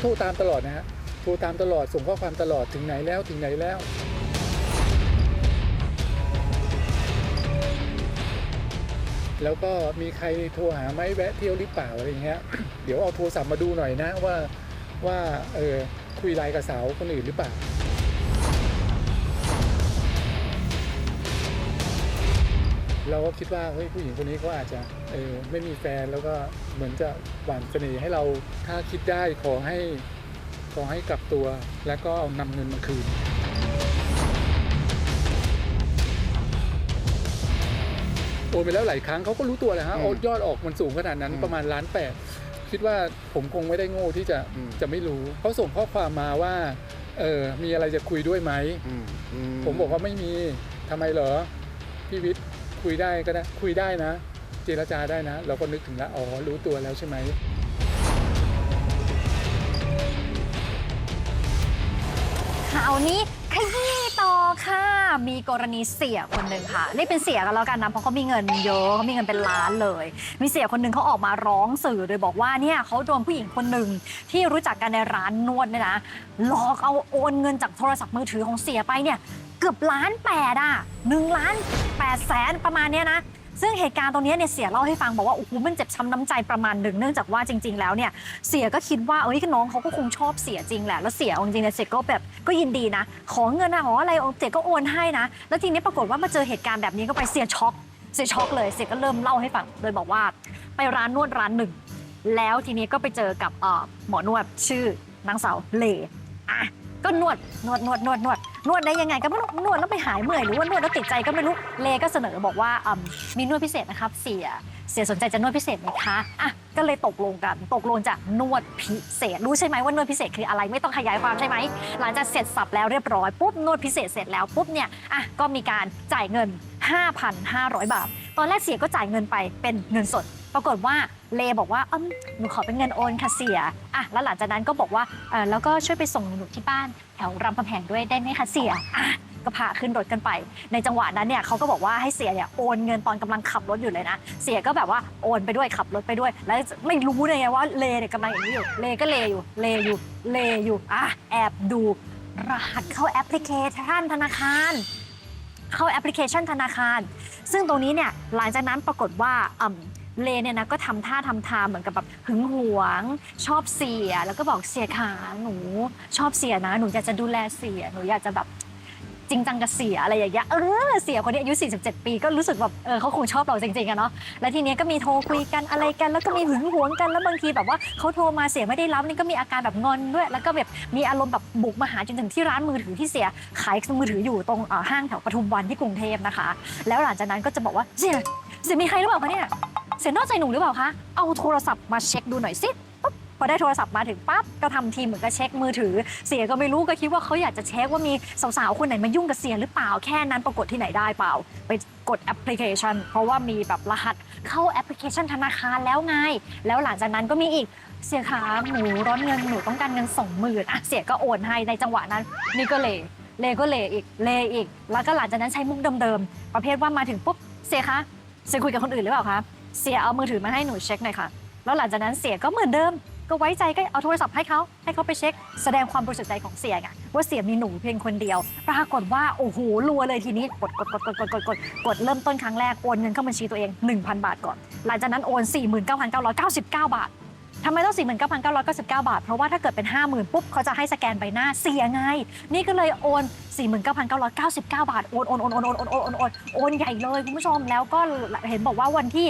โทรตามตลอดนะฮะโทรตามตลอดส่งข้อความตลอดถึงไหนแล้วถึงไหนแล้ว แล้วก็มีใครโทรหาไหมแวะเที่ยวหรือเปล่าอะไรเงี้ยเดี๋ยวเอาโทรศัพท์มาดูหน่อยนะว่าว่าเออคุยไลน์กับสาวคนอื่นหรือเปล่า เราก็คิดว่าเฮ้ยผู้หญิงคนนี้เขาอาจจะเออไม่มีแฟนแล้วก็เหมือนจะหวานเสน่ห์ให้เราถ้าคิดได้ขอให้ขอให้กลับตัว แล้วก็เอานำเงินมาคืน โอนไปแล้วหลายครั้งเขาก็รู้ตัวแหละฮะอืมโอนยอดออกมันสูงขนาดนั้นอืมประมาณล้านแปดคิดว่าผมคงไม่ได้โง่ที่จะอืมจะไม่รู้เขาส่งข้อความมาว่าเออมีอะไรจะคุยด้วยไหมอืมอืผมบอกว่าไม่มีทำไมเหรอพี่วิทย์ คุยได้ก็ได้คุยได้นะ เจรจาได้นะ เราก็นึกถึงแล้วอ๋อรู้ตัวแล้วใช่ไหมข่าวนี้ขยี้ต่อค่ะ มีกรณีเสียคนหนึ่งค่ะเรียกเป็นเสียกันแล้วกันนะเพราะเขามีเงินเยอะเขามีเงินเป็นล้านเลย มีเสียคนหนึ่งเขาออกมาร้องสื่อโดยบอกว่าเนี่ยเขาโดนผู้หญิงคนหนึ่งที่รู้จักกันในร้านนวดเนี่ยนะหลอกเอาโอนเงินจากโทรศัพท์มือถือของเสียไปเนี่ย เกือบล้านแปดอะหนึ่งล้านแปดแสนประมาณเนี้ยนะ ซึ่งเหตุการณ์ตรงนี้เนี่ยเสียเล่าให้ฟังบอกว่าโอ้โหมันเจ็บช้ำน้ำใจประมาณหนึ่งเนื่องจากว่าจริง ๆ แล้วเนี่ยเสียก็คิดว่าเอ้ยน้องเขาก็คงชอบเสียจริงแหละแล้วเสียเอาจริงๆเนี่ยเสียก็แบบก็ยินดีนะ ขอเงินนะขออะไรเสียก็โอนให้นะ แล้วทีนี้ปรากฏว่ามาเจอเหตุการณ์แบบนี้ก็ไปเสียช็อกเสียช็อกเลยเสียก็เริ่มเล่าให้ฟังโดยบอกว่า ไปร้านนวดร้านหนึ่งแล้วทีนี้ก็ไปเจอกับเอ่อหมอนวดชื่อนางสาวเล่ ก็นวดนวดนวดนวดนวดนวดได้ยังไงก็ไม่รู้นวดแล้วไปหายเมื่อยหรือว่านวดแล้วติดใจก็ไม่รู้เลก็เสนอบอกว่าอืมมีนวดพิเศษนะครับ เสียเสียสนใจจะนวดพิเศษไหมคะอะก็เลยตกลงกัน ตกลงจะนวดพิเศษ รู้ใช่ไหมว่านวดพิเศษคืออะไรไม่ต้องขยายความใช่ไหมหลังจากเสร็จสับแล้วเรียบร้อยปุ๊บนวดพิเศษเสร็จแล้วปุ๊บเนี่ยอะก็มีการจ่ายเงิน 5,500 บาท ตอนแรกเสียก็จ่ายเงินไปเป็นเงินสด ปรากฏว่า เลบอกว่าอมหนูขอเป็นเงินโอนค่ะเสียอะแล้วหลังจากนั้นก็บอกว่าเออแล้วก็ช่วยไปส่งหนูที่บ้านแถวรามคำแหงด้วยได้ไหมคะเสียอะก็พาขึ้นรถกันไป ในจังหวะนั้นเนี่ยเขาก็บอกว่าให้เสียเนี่ยโอนเงินตอนกำลังขับรถอยู่เลยนะ เสียก็แบบว่าโอนไปด้วยขับรถไปด้วย แล้วไม่รู้เลยไงว่าเลเนี่ยกำลังอย่างนี้อยู่เลก็เลอยู่เลอยู่เลอยู่อะแอบดูรหัสเข้าแอปพลิเคชันธนาคาร เข้าแอปพลิเคชันธนาคาร ซึ่งตรงนี้เนี่ยหลังจากนั้นปรากฏว่าอืม เลเนี่ยนะก็ทำท่าทำทางเหมือนกับแบบหึงหวง ชอบเสีย แล้วก็บอกเสียขาหนูชอบเสียนะ หนูอยากจะดูแลเสีย หนูอยากจะแบบจริงจังกับเสียอะไรอย่างเงี้ยเออเสียคนนี้อายุ 47 ปีก็รู้สึกแบบเออเขาคงชอบเราจริงๆอะเนาะแล้วทีเนี้ยก็มีโทรคุยกันอะไรกัน แล้วก็มีหึงหวงกันแล้วบางทีแบบว่าเขาโทรมาเสียไม่ได้รับนี่ก็มีอาการแบบงอนด้วย แล้วก็แบบมีอารมณ์แบบบุกมาหาจนถึงที่ร้านมือถือที่เสียขายมือถืออยู่ตรงเอ่อห้างแถวปทุมวันที่กรุงเทพนะคะ แล้วหลังจากนั้นก็จะบอกว่าเสียเสียมีใครหรือเปล่าคะเนี่ย เสียนอกใจหนูหรือเปล่าคะ เอาโทรศัพท์มาเช็คดูหน่อยสิปุ๊บพอได้โทรศัพท์มาถึงปั๊บก็ทำทีเหมือนกับเช็คมือถือ เสียก็ไม่รู้ก็คิดว่าเขาอยากจะเช็คว่ามีสาวๆคนไหนมายุ่งกับเสียหรือเปล่าแค่นั้นปรากฏที่ไหนได้เปล่า ไปกดแอปพลิเคชัน เพราะว่ามีแบบรหัสเข้าแอปพลิเคชันธนาคารแล้วไง แล้วหลังจากนั้นก็มีอีกเสียขาหนูร้อนเงินหนูต้องการเงินสองหมื่นอะเสียก็โอนให้ในจังหวะนั้นนี่ก็เลยเลก็เลอีกเลอีก แล้วก็หลังจากนั้นใช้มุกเดิมๆประเภทว่ามาถึงปุ๊บเสียคะเสียคุยกับคนอื่นหรือเปล่าคะ เสียเอามือถือมาให้หนูเช็คหน่อยค่ะ แล้วหลังจากนั้นเสียก็เหมือนเดิม ก็ไว้ใจก็เอาโทรศัพท์ให้เขาให้เขาไปเช็ค แสดงความบริสุทธิ์ใจของเสียไงว่าเสียมีหนูเพียงคนเดียว ปรากฏว่าโอ้โหรัวเลยทีนี้กดกดกดกดกดกดกดกดเริ่มต้นครั้งแรกโอนเงินเข้าบัญชีตัวเอง 1,000 บาทก่อน หลังจากนั้นโอน 49,999 บาท ทำไมต้อง 49,999 บาท เพราะว่าถ้าเกิดเป็น 50,000 ปุ๊บเขาจะให้สแกนใบหน้าเสียไง นี่ก็เลยโอน 49,999 บาทโอนโอนโอนโอนโอนโอนโอนโอนโอนโอนใหญ่เลยคุณผู้ชม แล้วก็เห็นบอกว่าวันที่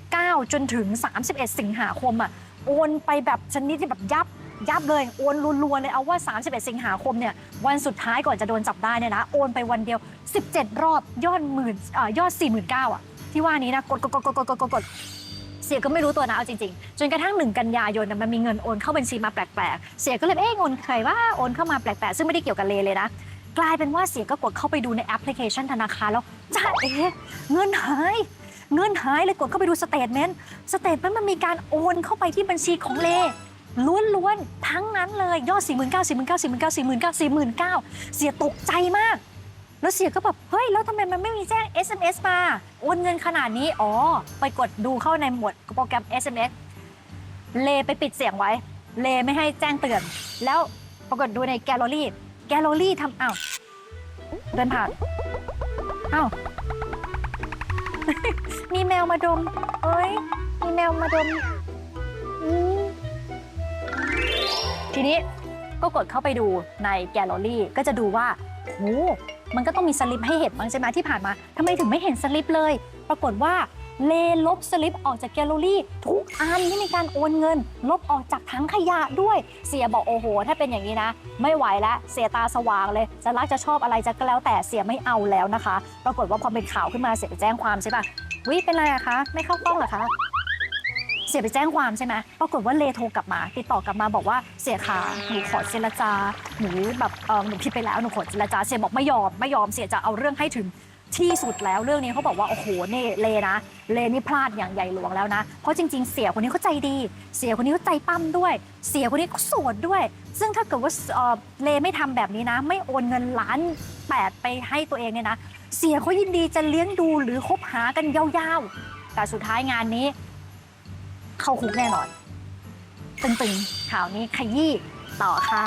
19 จนถึง 31 สิงหาคมอะโอนไปแบบชนิดที่แบบยับยับเลยโอนรัวๆเลยเอาว่า 31 สิงหาคมเนี่ยวันสุดท้ายก่อนจะโดนจับได้เนี่ยนะโอนไปวันเดียว 17 รอบยอดหมื่นยอด 49,000อะที่ว่านี้นะกดกดกดกดกดกด เสียก็ไม่รู้ตัวนะเอาจริงๆ จนกระทั่งหนึ่งกันยายนน่ะมันมีเงินโอนเข้าบัญชีมาแปลกๆ เสียก็เลยเอ๊ะเงินใครว่าโอนเข้ามาแปลกๆ ซึ่งไม่ได้เกี่ยวกับเลเลยนะ กลายเป็นว่าเสียก็กดเข้าไปดูในแอปพลิเคชันธนาคารแล้วจ้าเอ๊ะเงินหายเงินหายเลยกดเข้าไปดูสเตทเมนต์สเตทเมนต์มันมีการโอนเข้าไปที่บัญชีของเลล้วนๆทั้งนั้นเลยยอด4 9 0 0 0 4 9 0 0 0 4 9 0 0 0 4 9 0 0 0เสียตกใจมาก แล้วเสียก็แบบเฮ้ยแล้วทำไมมันไม่มีแจ้ง SMS มาโอนเงินขนาดนี้อ๋อไปกดดูเข้าในหมวดโปรแกรม SMS เลไปปิดเสียงไว้ เลไม่ให้แจ้งเตือน แล้วปรากฏดูในแกลเลอรี่ แกลเลอรี่ทำอ้าวเดินผ่านอ้าวมีแมวมาดม เอ้ย มีแมวมาดมทีนี้ก็กดเข้าไปดูในแกลเลอรี่ ก็จะดูว่าโห มันก็ต้องมีสลิปให้เห็นบ้างใช่ไหมที่ผ่านมาทำไมถึงไม่เห็นสลิปเลย ปรากฏว่าเลลบสลิปออกจากแกลเลอรี่ทุกอันที่มีการโอนเงิน ลบออกจากถังขยะด้วย เสียบอกโอ้โห ถ้าเป็นอย่างนี้นะ ไม่ไหวแล้วเสียตาสว่างเลย จะรักจะชอบอะไรจะก็แล้วแต่เสียไม่เอาแล้วนะคะ ปรากฏว่าพอเป็นข่าวขึ้นมาเสียไปแจ้งความใช่ปะวิเป็นไรอะคะ ไม่เข้ากล้องเหรอคะ เสียไปแจ้งความใช่ไหมปรากฏว่าเลโทรกลับมา ติดต่อกลับมาบอกว่าเสียขาหนูขอเจรจาหนูแบบเออหนูผิดไปแล้วหนูขอเจรจาเสียบอกไม่ยอมไม่ยอมเสียจะเอาเรื่องให้ถึงที่สุดแล้วเรื่องนี้เขาบอกว่าโอ้โหนี่เลนะ เลนี่พลาดอย่างใหญ่หลวงแล้วนะ เพราะจริง ๆ เสียคนนี้เขาใจดี เสียคนนี้เขาใจปั้มด้วย เสียคนนี้เขาโสดด้วย ซึ่งถ้าเกิดว่าเออเลไม่ทำแบบนี้นะ ไม่โอนเงินล้านแปดไปให้ตัวเองเนี่ยนะ เสียเขายินดีจะเลี้ยงดูหรือคบหากันยาวๆแต่สุดท้ายงานนี้ เข้าคุกแน่นอน ตึงๆข่าวนี้ขยี้ต่อค่ะ